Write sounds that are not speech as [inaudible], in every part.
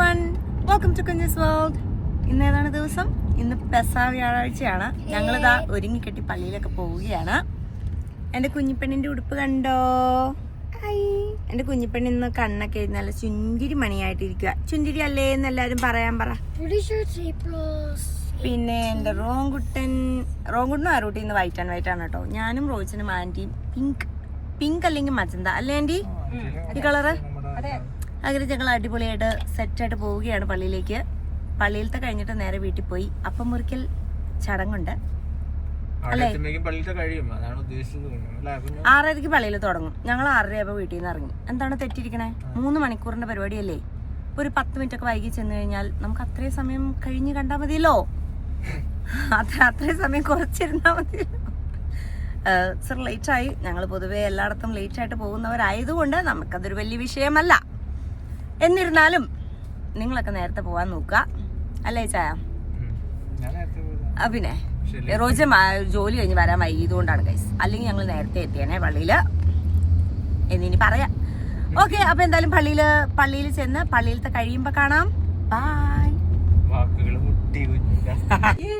One welcome to കുഞ്ഞസ് world ഇന്ന് ഏതാണ് ദിവസം? ഇന്ന് പെസ വ്യാഴാഴ്ചയാണ്. ഞങ്ങളിതാ ഒരുങ്ങി കെട്ടി പള്ളിയിലൊക്കെ പോവുകയാണ്. എന്റെ കുഞ്ഞിപ്പെണ്ണിന്റെ ഉടുപ്പ് കണ്ടോ? എന്റെ കുഞ്ഞിപ്പെണ്ണി ഇന്ന് കണ്ണൊക്കെ നല്ല ചുന്തിരി മണിയായിട്ടിരിക്കുക ചുന്തിരി അല്ലേ എന്ന് എല്ലാവരും പറയാൻ പറ. പിന്നെ എന്റെ റോങ്കുട്ടൻ റോങ്കുട്ടനും ആരൂട്ടി ഇന്ന് വൈറ്റ് ആൻഡ് വൈറ്റ് ആണ് കേട്ടോ. ഞാനും റോയിച്ചനും ആന്റിയും പിങ്ക് പിങ്ക് അല്ലെങ്കിൽ മജന്ത. അല്ലേ ആന്റി ഈ കളറ് അങ്ങനെ ഞങ്ങൾ അടിപൊളിയായിട്ട് സെറ്റായിട്ട് പോവുകയാണ് പള്ളിയിലേക്ക്. പള്ളിയിലത്തെ കഴിഞ്ഞിട്ട് നേരെ വീട്ടിൽ പോയി. അപ്പം മുറിക്കൽ ചടങ്ങുണ്ട്? ആറരയ്ക്ക് പള്ളിയിൽ തുടങ്ങും. ഞങ്ങൾ ആറരയാകുമ്പോൾ വീട്ടിൽ നിന്ന് ഇറങ്ങി. എന്താണ് തെറ്റിരിക്കണേ മൂന്ന് മണിക്കൂറിന്റെ പരിപാടിയല്ലേ? ഒരു പത്ത് മിനിറ്റ് ഒക്കെ വൈകി ചെന്ന് കഴിഞ്ഞാൽ നമുക്ക് അത്രയും സമയം കഴിഞ്ഞ് കണ്ടാൽ മതിയല്ലോ? [laughs] അത്ര അത്രയും സമയം കുറച്ചിരുന്നാൽ മതിയല്ലോ? സർ ലേറ്റ് ആയി. ഞങ്ങൾ പൊതുവേ എല്ലായിടത്തും ലേറ്റ് ആയിട്ട് പോകുന്നവരായതുകൊണ്ട് നമുക്കതൊരു വലിയ വിഷയമല്ല. എന്നിരുന്നാലും നിങ്ങളൊക്കെ നേരത്തെ പോവാൻ നോക്ക അല്ലേ ചായ? പിന്നെ. റോജ ജോലി കഴിഞ്ഞ് വരാൻ വൈകിയതുകൊണ്ടാണ് ഗൈസ് അല്ലെങ്കിൽ ഞങ്ങൾ നേരത്തെ എത്തിയേനെ പള്ളിയിൽ എന്നിനി പറയാം. ഓക്കെ അപ്പൊ എന്തായാലും പള്ളിയിൽ പള്ളിയിൽ ചെന്ന് പള്ളിയിലത്തെ കഴിയുമ്പോ കാണാം. ബായ് [laughs]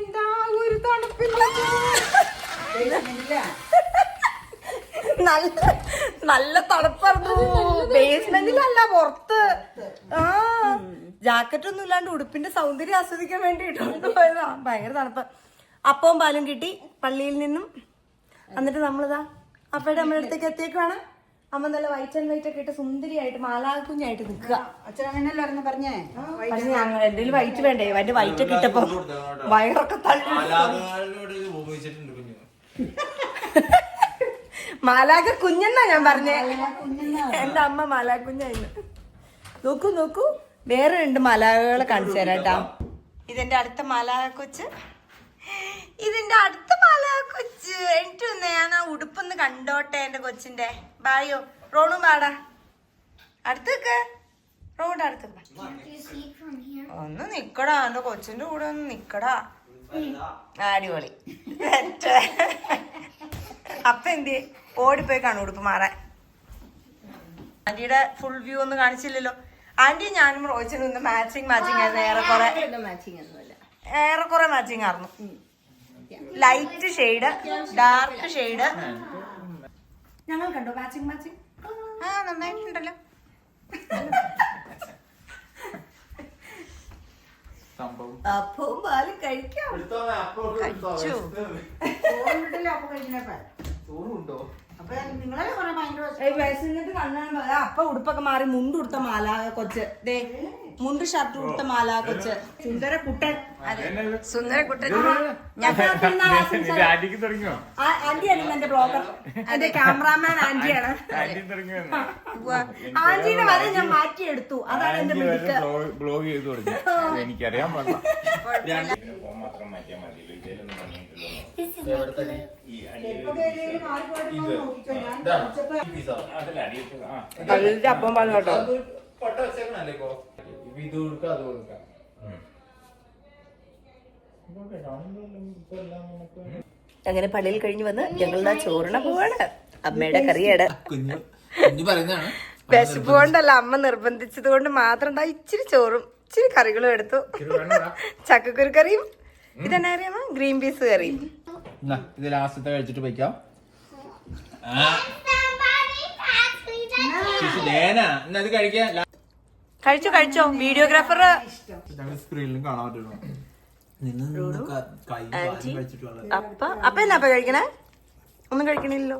നല്ല നല്ല തണുപ്പായിരുന്നു. ബേസ്മെന്റിലല്ല പുറത്ത്. ആ ജാക്കറ്റ് ഒന്നും ഇല്ലാണ്ട് ഉടുപ്പിന്റെ സൗന്ദര്യം ആസ്വദിക്കാൻ വേണ്ടി ഇട്ടുകൊണ്ട് പോയതാ. ഭയങ്കര തണുപ്പ്. അപ്പവും പാലും കിട്ടി പള്ളിയിൽ നിന്നും. എന്നിട്ട് നമ്മളിതാ അപ്പയുടെ നമ്മുടെ അടുത്തേക്ക് എത്തിയേക്കാണ് അമ്മ നല്ല വൈറ്റ് ആൻഡ് വൈറ്റ് ഒക്കെ ഇട്ട് സുന്ദരിയായിട്ട് മാലാകുഞ്ഞായിട്ട് നിൽക്കുക. അച്ഛൻ അങ്ങനെയല്ലായിരുന്നു പറഞ്ഞേ പക്ഷെ ഞങ്ങൾ വൈറ്റ് വേണ്ടേ? എന്റെ വൈറ്റ് ഒക്കെ ഇട്ടപ്പോ വയറൊക്കെ തള്ളി [laughs] ആലാപനോട് ഇത് ഉപയോഗിച്ചിട്ടുണ്ട് കുഞ്ഞു. മാലാക കുഞ്ഞെന്നാ ഞാൻ പറഞ്ഞേ. എന്റെ അമ്മ മാലാക കുഞ്ഞായിരുന്നു. നോക്കൂ നോക്കൂ. വേറെ രണ്ട് മാലാഖകളെ കാണിച്ചു തരാം കേട്ടാ. ഇതെന്റെ അടുത്ത മാലാക കൊച്ച്. ഇതിന്റെ അടുത്ത മാലാക കൊച്ച്. എനിക്ക് ഞാൻ ആ ഉടുപ്പൊന്ന് കണ്ടോട്ടെ എന്റെ കൊച്ചിന്റെ. ബായോ റോണും പാടാ അടുത്തേക്ക് റോഡ് here? ഒന്ന് നിക്കടാ. എന്റെ കൊച്ചിന്റെ കൂടെ ഒന്ന് നിക്കടാ. അടിപൊളി. [laughs] അപ്പൊ എന്തി? ഓടിപ്പോയി കാണും ഉടുപ്പ് മാറാൻ. ആന്റിയുടെ ഫുൾ വ്യൂ ഒന്നും കാണിച്ചില്ലല്ലോ. ആന്റി ഞാനും റോയിച്ചനും ഇന്ന് മാച്ചിങ് മാച്ചിങ് ആയിരുന്നു. ഏറെക്കുറെ ഏറെക്കുറെ മാച്ചിങ് ആയിരുന്നു. ലൈറ്റ് ഷെയ്ഡ് ഡാർക്ക് ഷെയ്ഡ് ഞങ്ങൾ കണ്ടോ മാച്ചിങ് മാച്ചിങ് ആ നന്നായിട്ടുണ്ടല്ലോ. അപ്പവും പാലും കഴിക്കാം. കഴിച്ചു. ചോറിട്ടില്ല അപ്പൊ കഴിഞ്ഞപ്പോ ചോറുണ്ടോ? വിശന്നിട്ട് കണ്ണാൻ പോലെ അപ്പ ഉടുപ്പൊക്കെ മാറി മുണ്ട് ഉടുത്ത മാല കൊച്ച്. ദേ മുണ്ട് ഷർട്ട് ഉടുത്ത മാല കൊച്ച്. സുന്ദര കുട്ടൻ സുന്ദര കുട്ടൻ ഇത്. ആന്റിക്ക് തുടങ്ങിയോ? ആന്റി അല്ല എന്റെ ബ്ലോഗർ എന്റെ ക്യാമറാമാൻ ആന്റിയാണ്. ആന്റിയുടെ വര ഞാൻ മാറ്റിയെടുത്തു. അതാണ് എന്റെ ബ്ലോഗ് ചെയ്തു [laughs] എനിക്കറിയാൻ പാടില്ല. അതിന്റെ അപ്പം പറഞ്ഞു കേട്ടോ. വെച്ചേക്കണല്ലേ ഇപ്പൊ? ഇത് കൊടുക്കാം അത് കൊടുക്കാം. അങ്ങനെ പള്ളിയിൽ കഴിഞ്ഞ് വന്ന് ഞങ്ങളുടെ ചോറിന പോവാണ്. അമ്മയുടെ കറിയാണ്. കുഞ്ഞു കുഞ്ഞു പറയുന്നതാണ്. വിശപ്പ് കൊണ്ടല്ല അമ്മ നിർബന്ധിച്ചത് കൊണ്ട് മാത്രം ഇച്ചിരി ചോറും ഇച്ചിരി കറികളും എടുത്തു. ചക്കക്കുരു കറിയും ഇതെന്നാ അറിയാമോ? Green peas curry. ഇത് ലാസ്റ്റത്തെ കഴിച്ചിട്ട് വയ്ക്കാം കഴിച്ചോ കഴിച്ചോ. വീഡിയോഗ്രാഫർ സ്ക്രീനിലും കാണാൻ പറ്റുള്ളൂ. അപ്പ അപ്പ എന്നാ അപ്പ കഴിക്കണേ? ഒന്നും കഴിക്കണില്ലല്ലോ.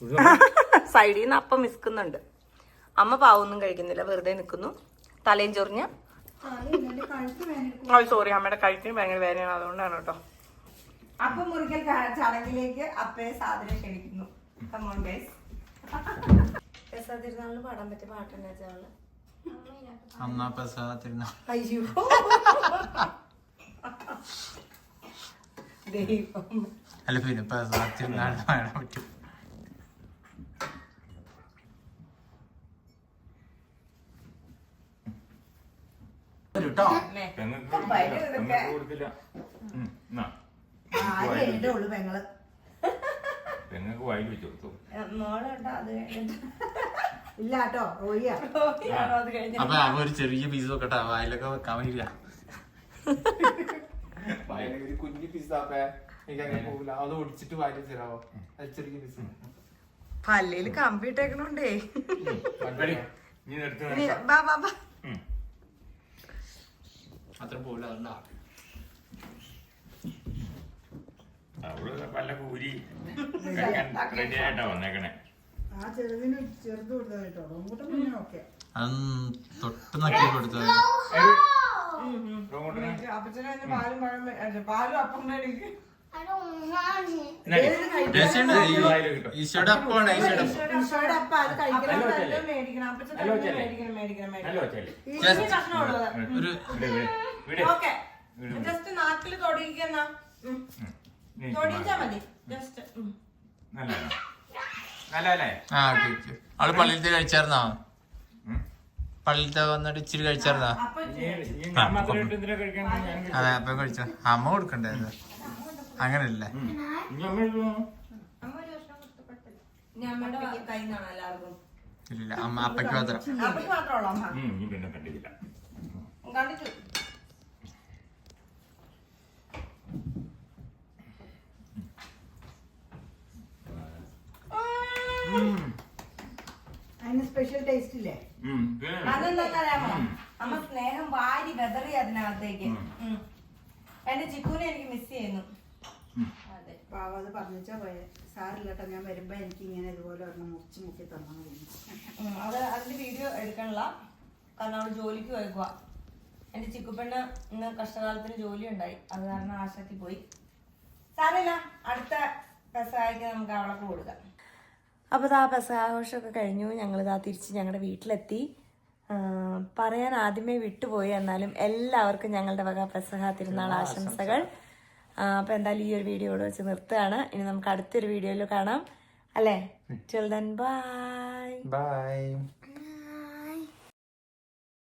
[laughs] സൈഡിൽ നിന്ന് അപ്പം മിസ്ക്കുന്നുണ്ട്. അമ്മ പാവൊന്നും കഴിക്കുന്നില്ല. വെറുതെ നിൽക്കുന്നു തലയും ചൊറിഞ്ഞ്. സോറി അമ്മയുടെ കഴുത്തിന് ഭയങ്കര വേദനയാണ്. അതുകൊണ്ടാണ് കേട്ടോ. അപ്പം മുറിക്കൽ ചടങ്ങിലേക്ക് അപ്പേ സാധനം ക്ഷണിക്കുന്നു. കമോൺ ഗൈസ് പാടാൻ പറ്റിയ പാട്ടെന്ന് വെച്ചാൽ അന്നാ പ്രസാദ തിരുനാൾ. അയ്യോ. ദൈവം. അല്ല പിന്നെ പ്രസാദ തിരുനാൾ പാടാൻ പറ്റും. കേട്ടോ ഉള്ളു പെങ്ങൾ. പെങ്ങൾക്ക് വായിൽ വെച്ചു. കൊടുത്തു ഇല്ല കേട്ടോ റോയിയാ. അപ്പൊ അവ ഒരു ചെറിയ പീസ് വെക്കട്ടെ. വായിലൊക്കെ വെക്കാൻ വേണ്ടിയില്ല [laughs] ഒരു കുഞ്ഞു പോകില്ല അത് ഒടിച്ചിട്ട് വാരി തരാമോ അത് ചെറിയ പീസ് പല്ലിൽ കമ്പിട്ടേക്കണോണ്ടേ നീ ബാ. അത്ര പോകില്ല അവൾ പല കൂരി റെഡി ആയിട്ടാ വന്നേക്കണേ. ആ ചെറുതിന് ചെറുത് കൊടുത്തത് കേട്ടോ റോങ്കൂട്ടം പിന്നെ ഓക്കെ. അതൊന്നും തൊട്ട് നക്കി കൊടുത്തത് അപ്പച്ചനെ പാലും പഴം പാലും അപ്പം മേടിക്കും I don't want it. രസമുണ്ട്. ഈശോയുടെ അപ്പമാണ് ഈശോയുടെ അപ്പം. ഈശോയുടെ അപ്പ. അത് കഴിക്കണം. ഹലോ ചെല്ലേ മേടിക്കണം. അപ്പച്ചൻ ഹലോ ചെല്ലേ മേടിക്കണം മേടിക്കണം മേടിക്കണം. ഹലോ ചെല്ലേ ഈശോയ്ക്ക് കഷ്ണമുള്ളൂ അത്. ഒരു ഓക്കെ. ജസ്റ്റ് നാക്കിൽ തൊടിയിക്കുന്ന നീ തൊടിയിച്ചാ മതി. ജസ്റ്റ് നല്ലതാ. നല്ല അല്ലേ ആ ഓക്കെ ഓക്കെ. അവൾ പള്ളിയിലത്തെ കഴിച്ചായിരുന്നോ. പള്ളിയിലത്തെ വന്നിട്ട് ഇച്ചിരി കഴിച്ചായിരുന്നോ? കഴിക്കാം. അതെ അപ്പൊ കഴിച്ച. അമ്മ കൊടുക്കണ്ടേ അത് അങ്ങനല്ലേ ഇല്ല അമ്മ അപ്പയ്ക്ക് മാത്രം. അപ്പക്ക് മാത്രമുള്ളൂ അമ്മ ഉം, ഇനി പിന്നെ കണ്ടില്ല കണ്ടിട്ടു അതിന് സ്പെഷ്യൽ ടേസ്റ്റ് ഇല്ലേ? അതെന്താണെന്നറിയാമോ നമ്മ സ്നേഹം വാരി വെതറി അതിനകത്തേക്ക്. എന്റെ ചിക്കൂനെ എനിക്ക് മിസ് ചെയ്യുന്നു. അതെ. പാവം അത് പറഞ്ഞാ പോയെ. സാറില്ലട്ടോ ഞാൻ വരുമ്പോ എനിക്ക് ഇങ്ങനെ ഇതുപോലെ ഒരെണ്ണം മുറിച്ച് മുക്കി ഉം, അത് അതിന്റെ വീഡിയോ എടുക്കണില്ല. കാരണം അവൾ ജോലിക്ക് പോയിക്കുക എന്റെ ചിക്കുപ്പെണ്ണ് ഇന്ന് കഷ്ടകാലത്തിന് ജോലി ഉണ്ടായി അത് കാരണം ആശാത്തി പോയി. സാറില്ല അടുത്ത പെസായിക്ക് നമുക്ക് അവളൊക്കെ കൊടുക്കാം. അപ്പോൾ ഇതാ പെസഹാഘോഷമൊക്കെ കഴിഞ്ഞു. ഞങ്ങളിതാ തിരിച്ച് ഞങ്ങളുടെ വീട്ടിലെത്തി. പറയാൻ ആദ്യമേ വിട്ടുപോയി. എന്നാലും എല്ലാവർക്കും ഞങ്ങളുടെ വക പെസഹ തിരുനാൾ ആശംസകൾ. അപ്പോൾ എന്തായാലും ഈ ഒരു വീഡിയോ ഇവിടെ വെച്ച് നിർത്തുകയാണ്. ഇനി നമുക്ക് അടുത്തൊരു വീഡിയോയിൽ കാണാം. അല്ലേ? Children bye bye